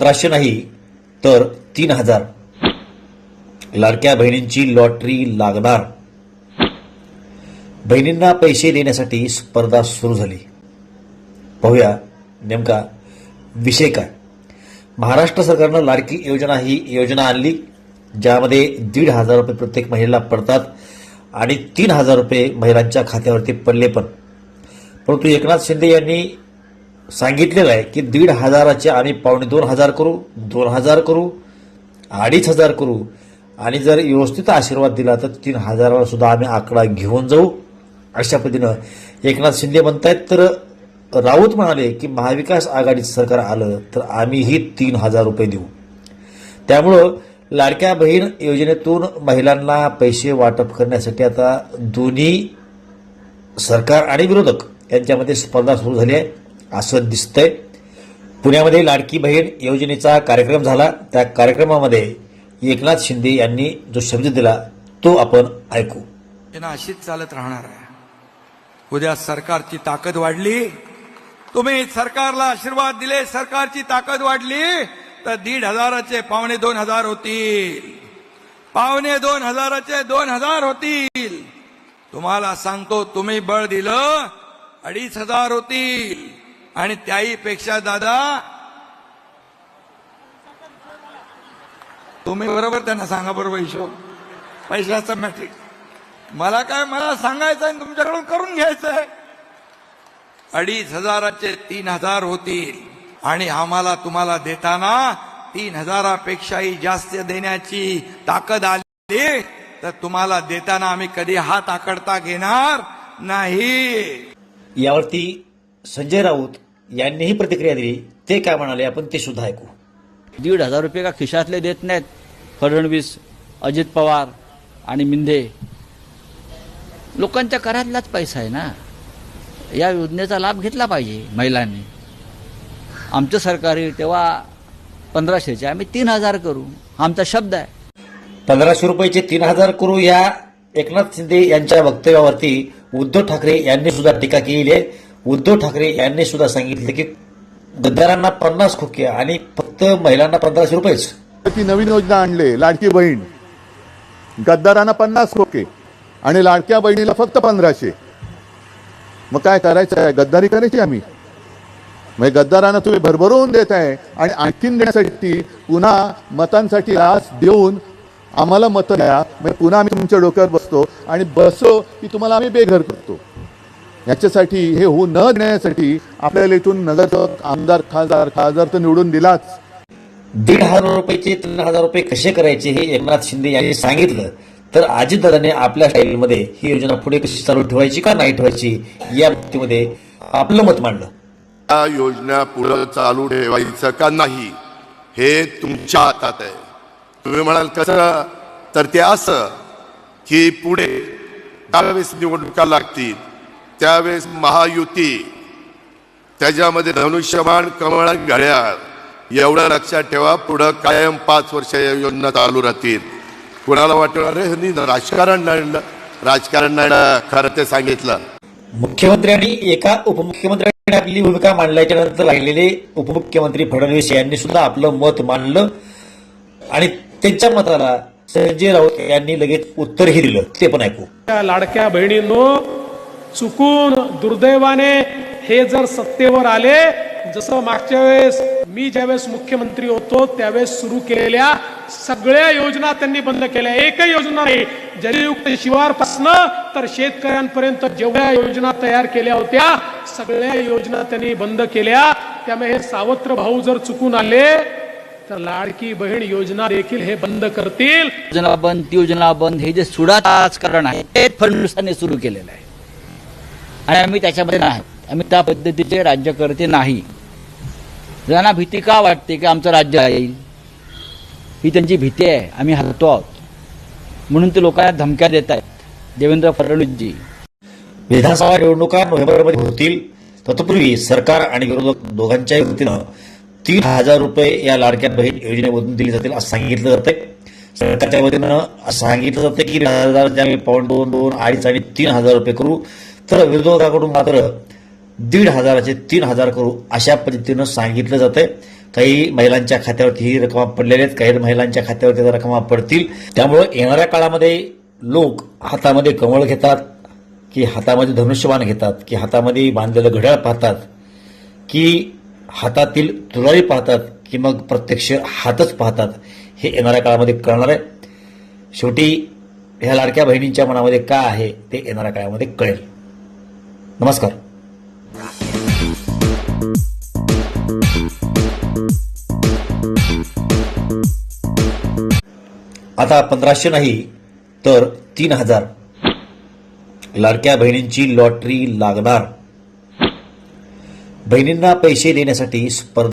पंधराशे नाही तर तीन हजार. लाडक्या बहिणींची लॉटरी लागणार. बहिणींना पैसे देण्यासाठी स्पर्धा सुरू झाली. पाहूया नेमका विषय काय. महाराष्ट्र सरकारनं लाडकी योजना ही योजना आणली ज्यामध्ये दीड हजार रुपये प्रत्येक महिलेला पडतात आणि तीन हजार रुपये महिलांच्या खात्यावरती पडले पण. परंतु एकनाथ शिंदे यांनी सांगितलेलं आहे की दीड हजाराचे आम्ही पावणे दोन हजार करू दोन हजार करू अडीच हजार करू. आणि जर व्यवस्थित आशीर्वाद दिला तर तीन हजाराला सुद्धा आम्ही आकडा घेऊन जाऊ. अशा पद्धतीनं एकनाथ शिंदे म्हणतायत तर राऊत म्हणाले की महाविकास आघाडीचं सरकार आलं तर आम्हीही तीन हजार रुपये देऊ. त्यामुळं लाडक्या बहीण योजनेतून महिलांना पैसे वाटप करण्यासाठी आता दोन्ही सरकार आणि विरोधक यांच्यामध्ये स्पर्धा सुरू झाली आहे. असं दिसतंय. पुण्यामध्ये लाडकी बहीण योजनेचा कार्यक्रम झाला. त्या कार्यक्रमामध्ये एकनाथ शिंदे यांनी जो शब्द दिला तो आपण ऐकू. त्यांना अशीच चालत राहणार आहे. उद्या सरकारची ताकद वाढली. तुम्ही सरकारला आशीर्वाद दिले सरकारची ताकद वाढली तर दीड हजाराचे पावणे दोन हजार होतील. पावणे दोन हजाराचे दोन हजार होतील. तुम्हाला सांगतो तुम्ही बळ दिलं अडीच हजार होतील. आणि त्याही पेक्षा दादा तुम्ही बरोबर त्यांना सांगा बरोबर हिशोब. पैशाचा मॅट्रिक मला काय मला सांगायचं आणि तुमच्याकडून करून घ्यायचंय. अडीच हजाराचे तीन हजार होतील. आणि आम्हाला तुम्हाला देताना तीन हजारापेक्षाही जास्त देण्याची ताकद आली तर तुम्हाला देताना आम्ही कधी हात आकडता घेणार नाही. यावरती संजय राऊत यांनीही प्रतिक्रिया दिली. ते काय म्हणाले आपण ते सुद्धा ऐकू. दीड हजार रुपये का खिशातले देत नाहीत? फडणवीस अजित पवार आणि मिंधे लोकांच्या करातलाच पैसा आहे ना? या योजनेचा लाभ घेतला पाहिजे महिलांनी. आमचं सरकार येईल तेव्हा पंधराशेचे आम्ही तीन हजार करू. आमचा शब्द आहे. पंधराशे रुपयाचे तीन हजार करू या एकनाथ शिंदे यांच्या वक्तव्यावरती उद्धव ठाकरे यांनी सुद्धा टीका केली आहे. उद्धव ठाकरे यांनी सुद्धा सांगितले की गद्दारांना पन्नास खोके आणि फक्त महिलांना पंधराशे रुपयेच. ती नवीन योजना आणले लाडकी बहीण. गद्दारांना पन्नास खोके आणि लाडक्या बहिणीला फक्त पंधराशे. मग काय करायचं आहे गद्दारी करायची आम्ही. म्हणजे गद्दारांना तुम्ही भरभरून देत आहे आणि आणखीन देण्यासाठी पुन्हा मतांसाठी लाच देऊन आम्हाला मतं द्या. मग पुन्हा आम्ही तुमच्या डोक्यावर बसतो आणि बसो की तुम्हाला आम्ही बेघर करतो. याच्यासाठी हे होऊ न देण्यासाठी आपल्याला इथून नगरसेवक आमदार खासदार खासदार तर निवडून दिलाच. दीड हजार रुपयाचे तीन हजार रुपये कसे करायचे हे एकनाथ शिंदे यांनी सांगितलं. तर अजितदादाने आपल्या स्टाईलमध्ये ही योजना पुढे कशी चालू ठेवायची का नाही ठेवायची या बाबतीमध्ये आपलं मत मांडलं. या योजना पुढं चालू ठेवायचं का नाही हे तुमच्या हातात आहे. तुम्ही म्हणाल कसं? तर ते असं की पुढे ज्यावेळेस निवडणुका लागतील. त्यावेळेस महायुती. त्याच्यामध्ये धनुष्यमान कमळ घड्याळ. एवढं लक्षात ठेवा पुढं कायम पाच वर्ष या योजना चालू राहतील. कुणाला वाटलं? अरे राजकारण नाही राजकारण नाही खरं ते सांगितलं. मुख्यमंत्री आणि एका उपमुख्यमंत्र्यांनी आपली भूमिका मांडल्याच्या नंतर राहिलेले उपमुख्यमंत्री फडणवीस यांनी सुद्धा आपलं मत मांडलं. आणि त्यांच्या मताला संजय राऊत यांनी लगेच उत्तरही दिलं. ते पण ऐकू. त्या लाडक्या बहिणींनो चुकून दुर्दैवाने हे जर सत्तेवर आले जसं मागच्या वेळेस मी ज्यावेळेस मुख्यमंत्री होतो त्यावेळेस सुरू केलेल्या सगळ्या योजना त्यांनी बंद केल्या. एकही योजना नाही. जलयुक्त शिवारपासून तर शेतकऱ्यांपर्यंत जेवढ्या योजना तयार केल्या होत्या सगळ्या योजना त्यांनी बंद केल्या. त्यामुळे हे सावत्र भाऊ जर चुकून आले तर लाडकी बहीण योजना देखील हे बंद करतील. योजना बंद ती योजना बंद हे जे सुडा राजकारण आहे ते फडणवीसांनी सुरू केलेलं आहे. आणि आम्ही त्याच्यामध्ये नाही. आम्ही त्या पद्धतीचे राज्यकर्ते नाही. त्यांना भीती का वाटते की आमचं राज्य येईल? ही त्यांची भीती आहे. आम्ही हरतो आहोत. म्हणून ते लोकांना धमक्या देत आहेत देवेंद्र फडणवीसजी. विधानसभा निवडणुका नोव्हेंबरमध्ये होतील. तत्पूर्वी सरकार आणि विरोधक दोघांच्याही वतीनं तीन हजार रुपये या लाडक्या बहीण योजनेमधून दिले जातील असं सांगितलं जातंय. सरकारच्या वतीनं सांगितलं जातं की हजार पॉईंट दोन दोन अडीच आणि तीन हजार रुपये करू. तर विरोधकाकडून मात्र दीड हजाराचे तीन हजार करू अशा पद्धतीनं सांगितलं जातंय. काही महिलांच्या खात्यावरती ही रकमा पडलेल्या आहेत. काही महिलांच्या खात्यावरती त्या रकमा पडतील. त्यामुळं येणाऱ्या काळामध्ये लोक हातामध्ये कमळ घेतात की हातामध्ये धनुष्यबाण घेतात की हातामध्ये बांधलेलं घड्याळ पाहतात की हातातील तुलारी पाहतात की मग प्रत्यक्ष हातच पाहतात. हे येणाऱ्या काळामध्ये कळणार आहे. शेवटी ह्या लाडक्या बहिणींच्या मनामध्ये काय आहे ते येणाऱ्या काळामध्ये कळेल. नमस्कार. आता पंधराशे नाही तर तीन हजार. लाडक्या बहिणींची लॉटरी लागणार. बहिणींना पैसे देण्यासाठी स्पर्धा